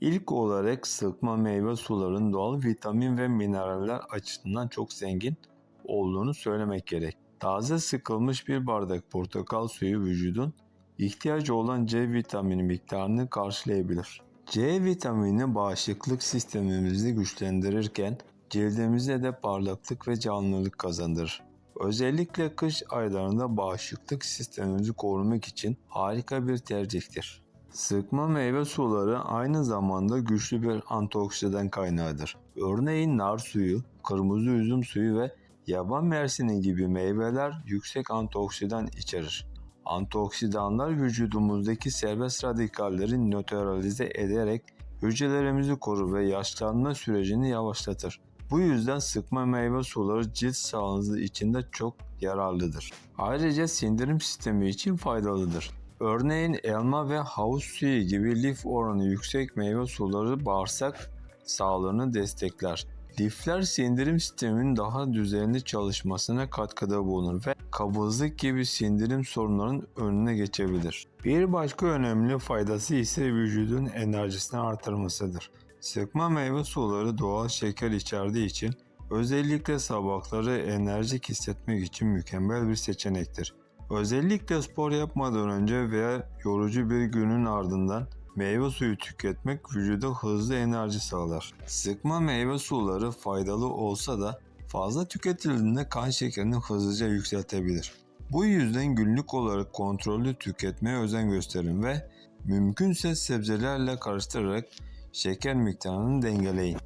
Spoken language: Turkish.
İlk olarak sıkma meyve suların doğal vitamin ve mineraller açısından çok zengin olduğunu söylemek gerek. Taze sıkılmış bir bardak portakal suyu vücudun ihtiyacı olan C vitamini miktarını karşılayabilir. C vitamini bağışıklık sistemimizi güçlendirirken cildimize de parlaklık ve canlılık kazandırır. Özellikle kış aylarında bağışıklık sistemimizi korumak için harika bir tercihtir. Sıkma meyve suları aynı zamanda güçlü bir antioksidan kaynağıdır. Örneğin nar suyu, kırmızı üzüm suyu ve yaban mersini gibi meyveler yüksek antioksidan içerir. Antioksidanlar vücudumuzdaki serbest radikalleri nötralize ederek hücrelerimizi korur ve yaşlanma sürecini yavaşlatır. Bu yüzden sıkma meyve suları cilt sağlığınız için de çok yararlıdır. Ayrıca sindirim sistemi için faydalıdır. Örneğin elma ve havuz suyu gibi lif oranı yüksek meyve suları bağırsak sağlığını destekler. Lifler sindirim sisteminin daha düzenli çalışmasına katkıda bulunur ve kabızlık gibi sindirim sorunlarının önüne geçebilir. Bir başka önemli faydası ise vücudun enerjisini artırmasıdır. Sıkma meyve suları doğal şeker içerdiği için özellikle sabahları enerjik hissetmek için mükemmel bir seçenektir. Özellikle spor yapmadan önce veya yorucu bir günün ardından meyve suyu tüketmek vücuda hızlı enerji sağlar. Sıkma meyve suları faydalı olsa da fazla tüketildiğinde kan şekerini hızlıca yükseltebilir. Bu yüzden günlük olarak kontrollü tüketmeye özen gösterin ve mümkünse sebzelerle karıştırarak şeker miktarını dengeleyin.